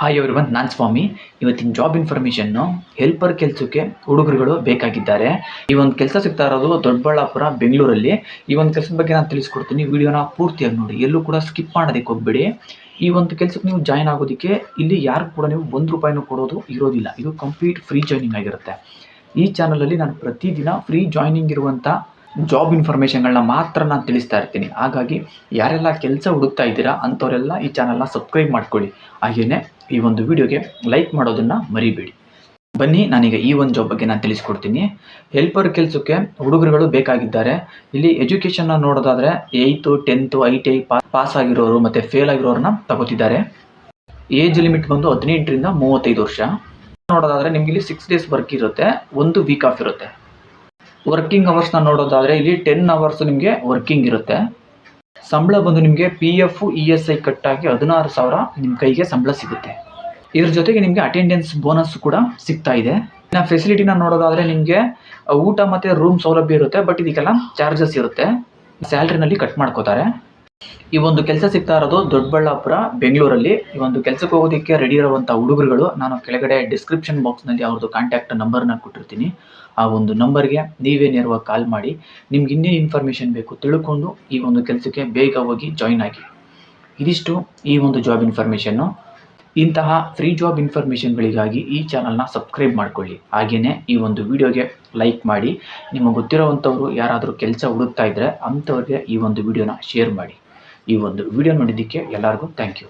Hi everyone ನಾನು ಸ್ವಾಮಿ. ಇವತ್ತಿನ job information helper ಕೆಲಸಕ್ಕೆ ಹುಡುಗರುಗಳು ಬೇಕಾಗಿದ್ದಾರೆ. ಈ ಒಂದು ಕೆಲಸ ಸಿಗ್ತಾ ಇರೋದು ದೊಡ್ಡಬಳ್ಳಾಪುರ, ಬೆಂಗಳೂರಲ್ಲಿ. ಈ ಒಂದು ಕೆಲಸದ ಬಗ್ಗೆ ನಾನು ತಿಳಿಸ್ಕೊಡ್ತೀನಿ. ವಿಡಿಯೋನ ಪೂರ್ತಿಯಾಗಿ ನೋಡಿ. ಎಲ್ಲೂ ಕೂಡ ಸ್ಕಿಪ್ ಮಾಡೋದಕ್ಕೆ ಹೋಗ್ಬೇಡಿ. ಈ ಒಂದು ಕೆಲಸಕ್ಕೆ ನೀವು ಜಾಯ್ನ್ ಆಗೋದಕ್ಕೆ ಇಲ್ಲಿ ಯಾರು ಕೂಡ ನೀವು ಒಂದು ರೂಪಾಯಿನೂ ಕೊಡೋದು ಇರೋದಿಲ್ಲ. ಇದು ಕಂಪ್ಲೀಟ್ ಫ್ರೀ ಜಾಯ್ನಿಂಗ್ ಆಗಿರುತ್ತೆ. ಈ ಚಾನಲಲ್ಲಿ ನಾನು ಪ್ರತಿದಿನ ಫ್ರೀ ಜಾಯ್ನಿಂಗ್ ಇರುವಂಥ ಜಾಬ್ ಇನ್ಫಾರ್ಮೇಷನ್ಗಳನ್ನ ಮಾತ್ರ ನಾನು ತಿಳಿಸ್ತಾ ಇರ್ತೀನಿ. ಹಾಗಾಗಿ ಯಾರೆಲ್ಲ ಕೆಲಸ ಹುಡುಕ್ತಾ ಇದ್ದೀರಾ ಅಂಥವರೆಲ್ಲ ಈ ಚಾನಲ್ನ ಸಬ್ಸ್ಕ್ರೈಬ್ ಮಾಡ್ಕೊಳ್ಳಿ. ಹಾಗೆಯೇ ಈ ಒಂದು ವಿಡಿಯೋಗೆ ಲೈಕ್ ಮಾಡೋದನ್ನು ಮರಿಬೇಡಿ. ಬನ್ನಿ, ನಾನೀಗ ಈ ಒಂದು ಜಾಬ್ ಬಗ್ಗೆ ನಾನು ತಿಳಿಸ್ಕೊಡ್ತೀನಿ. ಹೆಲ್ಪರ್ ಕೆಲಸಕ್ಕೆ ಹುಡುಗರುಗಳು ಬೇಕಾಗಿದ್ದಾರೆ. ಇಲ್ಲಿ ಎಜುಕೇಷನ್ನ ನೋಡೋದಾದರೆ eighth tenth I T I pass ಆಗಿರೋರು ಮತ್ತು ಫೇಲ್ ಆಗಿರೋರನ್ನ ತಗೋತಿದ್ದಾರೆ. ಏಜ್ ಲಿಮಿಟ್ ಬಂದು ಹದಿನೆಂಟರಿಂದ ಮೂವತ್ತೈದು ವರ್ಷ. ನೋಡೋದಾದರೆ ನಿಮಗೆ ಇಲ್ಲಿ ಸಿಕ್ಸ್ ಡೇಸ್ ವರ್ಕ್ ಇರುತ್ತೆ, ಒಂದು ವೀಕ್ ಆಫ್ ಇರುತ್ತೆ. ವರ್ಕಿಂಗ್ ಅವರ್ಸ್ನ ನೋಡೋದಾದರೆ ಇಲ್ಲಿ ಟೆನ್ ಅವರ್ಸ್ ನಿಮಗೆ ವರ್ಕಿಂಗ್ ಇರುತ್ತೆ. ಸಂಬಳ ಬಂದು ನಿಮಗೆ P F E S I ಕಟ್ಟಾಗಿ ಹದಿನಾರು ಸಾವಿರ ನಿಮ್ಮ ಕೈಗೆ ಸಂಬಳ ಸಿಗುತ್ತೆ. ಇದ್ರ ಜೊತೆಗೆ ನಿಮಗೆ ಅಟೆಂಡೆನ್ಸ್ ಬೋನಸ್ ಕೂಡ ಸಿಗ್ತಾ ಇದೆ. ಇನ್ನು ಫೆಸಿಲಿಟಿನ ನೋಡೋದಾದರೆ ನಿಮಗೆ, ಊಟ ಮತ್ತು ರೂಮ್ ಸೌಲಭ್ಯ ಇರುತ್ತೆ ಬಟ್ ಇದಕ್ಕೆಲ್ಲ ಚಾರ್ಜಸ್ ಇರುತ್ತೆ. ಸ್ಯಾಲ್ರಿನಲ್ಲಿ ಕಟ್ ಮಾಡ್ಕೋತಾರೆ. ಈ ಒಂದು ಕೆಲಸ ಸಿಗ್ತಾ ಇರೋದು ದೊಡ್ಡಬಳ್ಳಾಪುರ, ಬೆಂಗಳೂರಲ್ಲಿ. ಈ ಒಂದು ಕೆಲಸಕ್ಕೆ ಹೋಗೋದಕ್ಕೆ ರೆಡಿ ಇರುವಂಥ ಹುಡುಗರುಗಳು, ನಾನು ಕೆಳಗಡೆ ಡಿಸ್ಕ್ರಿಪ್ಷನ್ ಬಾಕ್ಸ್ನಲ್ಲಿ ಅವ್ರದ್ದು ಕಾಂಟ್ಯಾಕ್ಟ್ ನಂಬರ್ನ ಕೊಟ್ಟಿರ್ತೀನಿ. ಆ ಒಂದು ನಂಬರ್ಗೆ ನೀವೇ ನೇರವಾಗಿ ಕಾಲ್ ಮಾಡಿ, ನಿಮ್ಗೆ ಇನ್ನೇನು ಇನ್ಫಾರ್ಮೇಷನ್ ಬೇಕು ತಿಳ್ಕೊಂಡು ಈ ಒಂದು ಕೆಲಸಕ್ಕೆ ಬೇಗ ಹೋಗಿ ಜಾಯ್ನ್ ಆಗಿ. ಇದಿಷ್ಟು ಈ ಒಂದು ಜಾಬ್ ಇನ್ಫಾರ್ಮೇಷನ್ನು ಇಂತಹ ಫ್ರೀ ಜಾಬ್ ಇನ್ಫಾರ್ಮೇಷನ್ಗಳಿಗಾಗಿ ಈ ಚಾನಲ್ನ ಸಬ್ಸ್ಕ್ರೈಬ್ ಮಾಡ್ಕೊಳ್ಳಿ. ಹಾಗೆಯೇ ಈ ಒಂದು ವಿಡಿಯೋಗೆ ಲೈಕ್ ಮಾಡಿ. ನಿಮಗೆ ಗೊತ್ತಿರೋವಂಥವ್ರು ಯಾರಾದರೂ ಕೆಲಸ ಹುಡುಕ್ತಾ ಇದ್ದರೆ ಅಂಥವ್ರಿಗೆ ಈ ಒಂದು ವಿಡಿಯೋನ ಶೇರ್ ಮಾಡಿ. ಈ ಒಂದು ವಿಡಿಯೋ ನೋಡಿದ್ದಕ್ಕೆ ಎಲ್ಲರಿಗೂ ಥ್ಯಾಂಕ್ ಯು